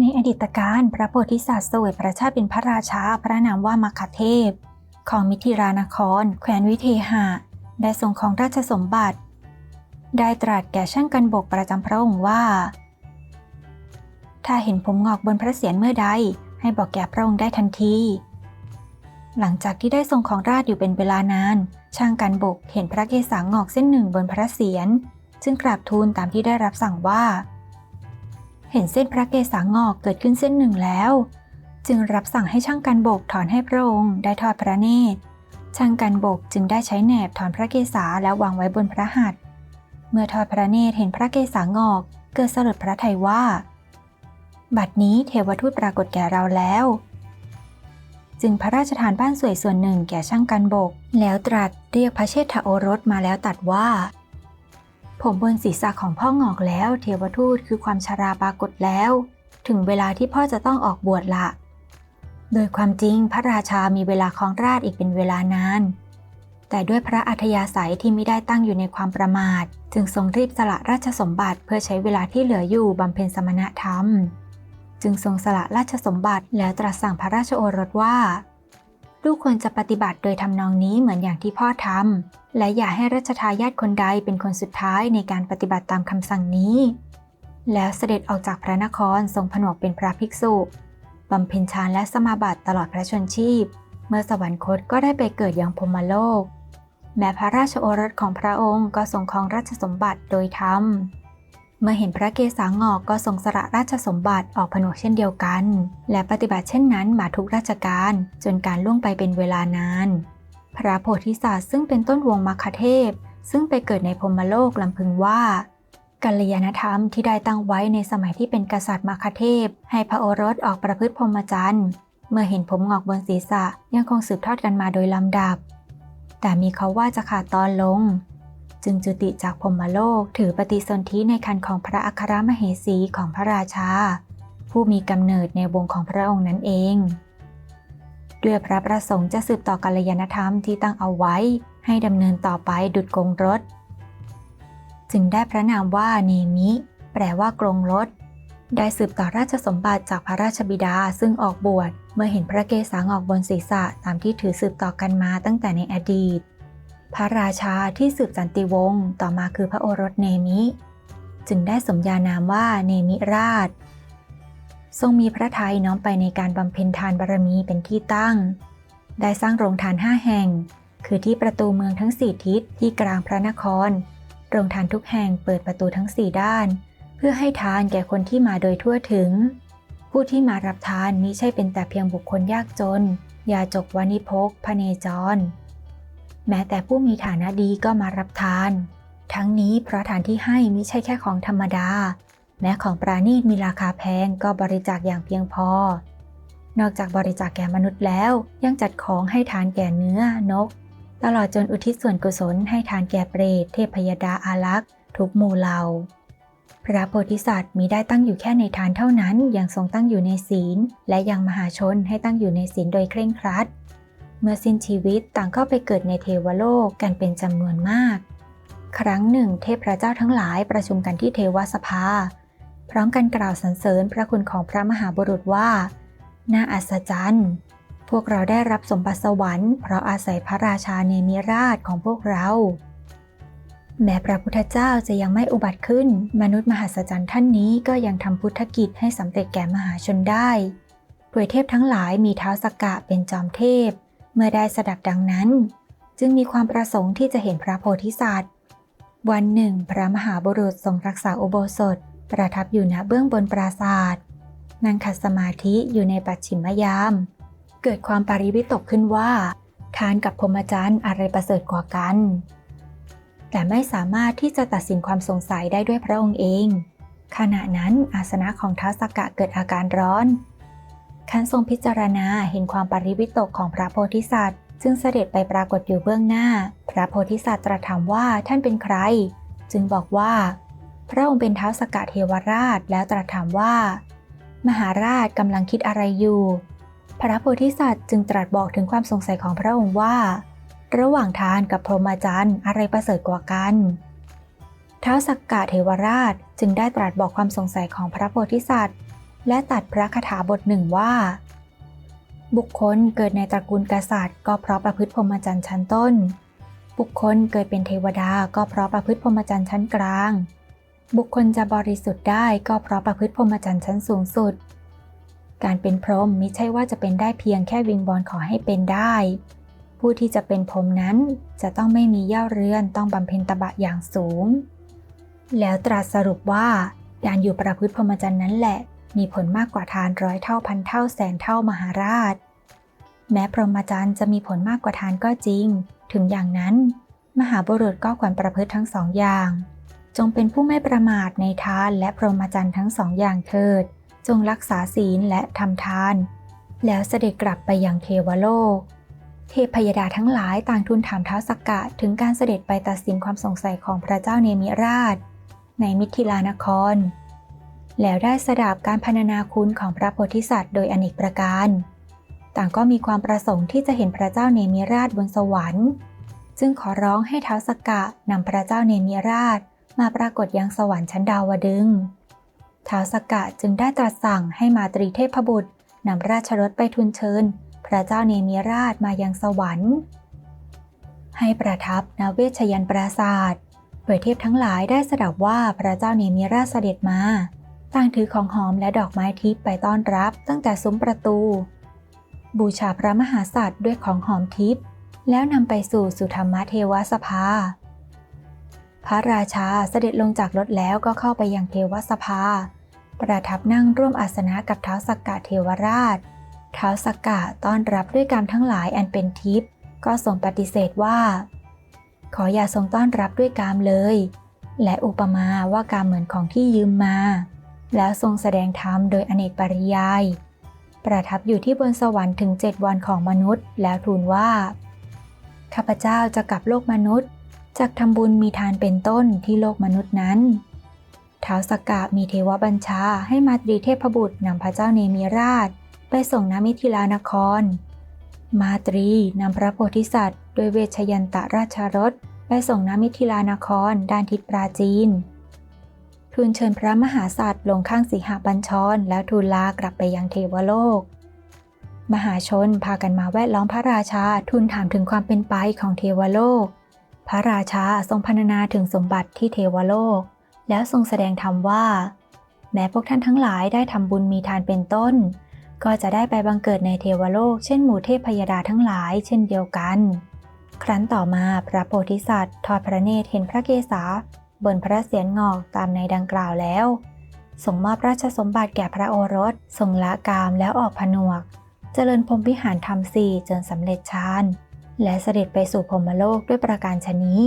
ในอดีตการพระโพธิสัตว์เสวยพระชาติเป็นพระราชาพระนามว่ามัคคเทพ ของมิถิรานคร แคว้นวิเทหะได้ทรงของราชสมบัติ ได้ตรัสแก่ช่างกันบกประจำพระองค์ว่า ถ้าเห็นผมงอกบนพระเศียรเมื่อใด ให้บอกแก่พระองค์ได้ทันที หลังจากที่ได้ทรงของราชอยู่เป็นเวลานาน ช่างกันบกเห็นพระเกศางอกเส้นหนึ่งบนพระเศียร จึงกราบทูลตามที่ได้รับสั่งว่า เห็นเส้นพระเกศางอกเกิดขึ้นเส้นหนึ่งแล้ว จึงรับสั่งให้ช่างกันโบกถอนให้พระองค์ได้ทอดพระเนตรช่างกันโบกจึงได้ใช้แหนบถอนพระเกศาแล้ววางไว้บนพระหัตถ์เมื่อทอดพระเนตรเห็นพระเกศางอก เกิดสลดพระทัยว่า บัดนี้เทวทูตปรากฏแก่เราแล้ว จึงพระราชทานบ้านสวยส่วนหนึ่งแก่ช่างกันโบก แล้วตรัสเรียกพระเชษฐโอรสมาแล้วตัดว่า ผมบนศีรษะของพ่องอกแล้ว เทวทูตคือความชราปรากฏแล้ว ถึงเวลาที่พ่อจะต้องออกบวชละ โดยความจริงพระราชามีเวลาครองราชอีกเป็นเวลานาน แต่ด้วยพระอัธยาศัยที่ไม่ได้ตั้งอยู่ในความประมาท จึงทรงรีบสละราชสมบัติเพื่อใช้เวลาที่เหลืออยู่บำเพ็ญสมณธรรม จึงทรงสละราชสมบัติแล้วตรัสสั่งพระราชโอรสว่า ลูกควรจะปฏิบัติโดยทำนองนี้เหมือนอย่างที่พ่อทำและอย่าให้รัชทายาทคนใดเป็นคนสุดท้ายในการปฏิบัติตามคำสั่งนี้ แล้วเสด็จออกจากพระนครทรงผนวกเป็นพระภิกษุบำเพ็ญฌานและสมาบัติตลอดพระชนชีพ เมื่อสวรรคตก็ได้ไปเกิดยังพรมโลก แม้พระราชโอรสของพระองค์ก็ทรงครองราชสมบัติโดยธรรม เมื่อเห็นพระเกศางอกก็ทรงสละราชสมบัติออกผนวกเช่นเดียวกัน และปฏิบัติเช่นนั้นมาทุกราชการจนการล่วงไปเป็นเวลานาน พระโพธิสัตว์ซึ่งเป็นต้นวงมรรคเทพ ซึ่งไปเกิดในพรมโลกลำพึงว่ากัลยาณธรรมที่ได้ตั้งไว้ในสมัยที่เป็นกษัตริย์มรรคเทพ ให้พระโอรสออกประพฤติพรหมจรรย์เมื่อเห็นผมงอกบนศีรษะยังคงสืบทอดกันมาโดยลำดับ แต่มีเขาว่าจะขาดตอนลง จึงจุติจากพมโลกถือปฏิสนธิในคันของพระอัครมเหสีของพระราชา ผู้มีกำเนิดในวงของพระองค์นั้นเองด้วยพระประสงค์จะสืบต่อกัลยาณธรรมที่ตั้งเอาไว้ ให้ดำเนินต่อไปดุจกงรถ จึงได้พระนามว่าเนมิ แปลว่ากรงรถ ได้สืบต่อราชสมบัติจากพระราชบิดาซึ่งออกบวชเมื่อเห็นพระเกศางอกบนศีรษะตามที่ถือสืบต่อกันมาตั้งแต่ในอดีต พระราชาที่สืบสันติวงศ์ต่อมาคือพระโอรสเนมิ จึงได้สมญานามว่าเนมิราช ทรงมีพระทัยน้อมไปในการบำเพ็ญทานบารมีเป็นที่ตั้ง ได้สร้างโรงทานห้าแห่ง คือที่ประตูเมืองทั้งสี่ทิศที่กลางพระนคร โรงทานทุกแห่งเปิดประตูทั้งสี่ด้าน เพื่อให้ทานแก่คนที่มาโดยทั่วถึง ผู้ที่มารับทานมิใช่เป็นแต่เพียงบุคคลยากจน ยาจกวานิพกพเนจร แม้แต่ผู้มีฐานะดีก็มารับทาน ทั้งนี้เพราะทานที่ให้มิใช่แค่ของธรรมดา แม้ของปราณีตมีราคาแพงก็บริจาคอย่างเพียงพอ นอกจากบริจาคแก่มนุษย์แล้วยังจัดของให้ทานแก่เนื้อนก ตลอดจนอุทิศส่วนกุศลให้ทานแก่เปรตเทพยดาอารักษ์ทุกหมู่เหล่าพระโพธิสัตว์มีได้ตั้งอยู่แค่ในทานเท่านั้นยังทรงตั้งอยู่ในศีล และยังมหาชนให้ตั้งอยู่ในศีลโดยเคร่งครัด เมื่อสิ้นชีวิตต่างเข้าไปเกิดในเทวโลกกันเป็นจำนวนมาก ครั้งหนึ่ง เทพพระเจ้าทั้งหลายประชุมกันที่เทวสภา พร้อมกันกล่าวสรรเสริญพระคุณของพระมหาบุรุษว่า น่าอัศจรรย์พวกเราได้รับสมบัติสวรรค์เพราะอาศัยพระราชาเนมิราชของพวกเรา แม้พระพุทธเจ้าจะยังไม่อุบัติขึ้น มนุษย์มหัศจรรย์ท่านนี้ก็ยังทำพุทธกิจให้สำเร็จแก่มหาชนได้เผยเทพทั้งหลายมีเท้าสกกะเป็นจอมเทพ เมื่อได้สดับดังนั้น จึงมีความประสงค์ที่จะเห็นพระโพธิสัตว์ วันหนึ่ง พระมหาบุรุษทรงรักษาอุโบสถ ประทับอยู่ณเบื้องบนปราศาสตร์นั่งขัดสมาธิอยู่ในปัจฉิมยาม เกิดความปาริวิตกขึ้นว่า ทานกับพรหมจรรย์อะไรประเสริฐกว่ากัน แต่ไม่สามารถที่จะตัดสินความสงสัยได้ด้วยพระองค์เอง ขณะนั้นอาสนะของท้าวสกกะเกิดอาการร้อน ขันทรงพิจารณาเห็นความปริวิตกของพระโพธิสัตว์ จึงเสด็จไปปรากฏอยู่เบื้องหน้า พระโพธิสัตว์ตรัสถามว่าท่านเป็นใคร จึงบอกว่า พระองค์เป็นเท้าสกกะเทวราชแล้วตรัสถามว่า มหาราชกำลังคิดอะไรอยู่ พระโพธิสัตว์จึงตรัสบอกถึงความสงสัยของพระองค์ว่า ระหว่างทานกับพรหมจรรย์อะไรประเสริฐกว่ากันท้าวสักกะเทวราชจึงได้ตรัสบอกความสงสัยของพระโพธิสัตว์ และตัดพระคาถาบทหนึ่งว่า บุคคลเกิดในตระกูลกษัตริย์ ก็เพราะประพฤติพรหมจรรย์ชั้นต้น บุคคลเกิดเป็นเทวดาก็เพราะประพฤติพรหมจรรย์ชั้นกลาง บุคคลจะบริสุทธิ์ได้ก็เพราะประพฤติพรหมจรรย์ชั้นสูงสุด การเป็นพรหมมิใช่ว่าจะเป็นได้เพียงแค่วิงบอลขอให้เป็นได้ ผู้ที่จะเป็นพรหมนั้นจะต้องไม่มีเย่าเรือนต้องบำเพ็ญตบะอย่างสูง แล้วตรัสสรุปว่าการอยู่ประพฤติพรหมจรรย์นั้นแหละ มีผลมากกว่าทานร้อยเท่าพันเท่าแสนเท่ามหาราช แม้พรหมจรรย์จะมีผลมากกว่าทานก็จริง ถึงอย่างนั้น มหาบุรุษก็ควรประพฤติทั้งสองอย่าง จงเป็นผู้ไม่ประมาทในทานและพรหมจรรย์ทั้งสองอย่างเถิด จงรักษาศีลและทำทาน แล้วเสด็จกลับไปยังเทวโลก เทพยดาทั้งหลายต่างทูลถามเท้าสักกะถึงการเสด็จไปตัดสินความสงสัยของพระเจ้าเนมิราช ในมิถิลานคร แล้วได้สดับการพรรณนาคุณของพระโพธิสัตว์โดยอเนกประการ ต่างก็มีความประสงค์ที่จะเห็นพระเจ้าเนมิราชบนสวรรค์ จึงขอร้องให้เท้าสกกะนำพระเจ้าเนมิราชมาปรากฏยังสวรรค์ชั้นดาวดึงท้าวสกกะจึงได้ตรัสสั่งให้มาตรีเทพบุตรนำราชรถไปทูลเชิญ พระเจ้าเนมิราชมายังสวรรค์ ให้ประทับณเวชยันปราศาสตร์โดยเทพทั้งหลายได้สดับว่าพระเจ้าเนมิราชเสด็จมา ต่างถือของหอมและดอกไม้ทิพย์ไปต้อนรับตั้งแต่ซุ้มประตู บูชาพระมหากษัตริย์ด้วยของหอมทิพย์แล้วนำไปสู่สุธรรมเทวสภา พระราชาเสด็จลงจากรถแล้วก็เข้าไปยังเทวสภา ประทับนั่งร่วมอาสนะกับเท้าวสักกะเทวราช เท้าวสักกะต้อนรับด้วยการทั้งหลายอันเป็นทิพย์ก็ทรงปฏิเสธว่า ขออย่าทรงต้อนรับด้วยกามเลย และอุปมาว่ากามเหมือนของที่ยืมมา แล้วทรงแสดงธรรมโดยอเนกปริยาย ประทับอยู่ที่บนสวรรค์ถึงเจ็ดวันของมนุษย์ แล้วทูลว่า ข้าพเจ้าจะกลับโลกมนุษย์จากทำบุญมีทานเป็นต้นที่โลกมนุษย์นั้นท้าวสกกะมีเทวบัญชาให้มาตรีเทพบุตรนำพระเจ้าเนมิราช ไปส่งณมิถิลานคร มาตรีนำพระโพธิสัตว์ โดยเวชยันตราชรถ ไปส่งณมิถิลานครด้านทิศปราจีน ทูลเชิญพระมหาสัตว์ลงข้างสีหบัญชร แล้วทูลลากลับไปยังเทวโลก มหาชนพากันมาแวดล้อมพระราชาทูลถามถึงความเป็นไปของเทวโลก พระราชาทรงพรรณนาถึงสมบัติที่เทวโลก แล้วทรงแสดงธรรมว่า แม้พวกท่านทั้งหลายได้ทำบุญมีทานเป็นต้น ก็จะได้ไปบังเกิดในเทวโลก เช่นหมู่เทพพยดาทั้งหลาย เช่นเดียวกัน ครั้นต่อมาพระโพธิสัตว์ทอดพระเนตรเห็นพระเกศา บนพระเศียรงอกตามในดังกล่าวแล้ว ส่งมอบราชสมบัติแก่พระโอรสทรงละกามแล้วออกผนวก เจริญพรมวิหารธรรมสี่จนสำเร็จฌานและเสด็จไปสู่พรมโลกด้วยประการชนี้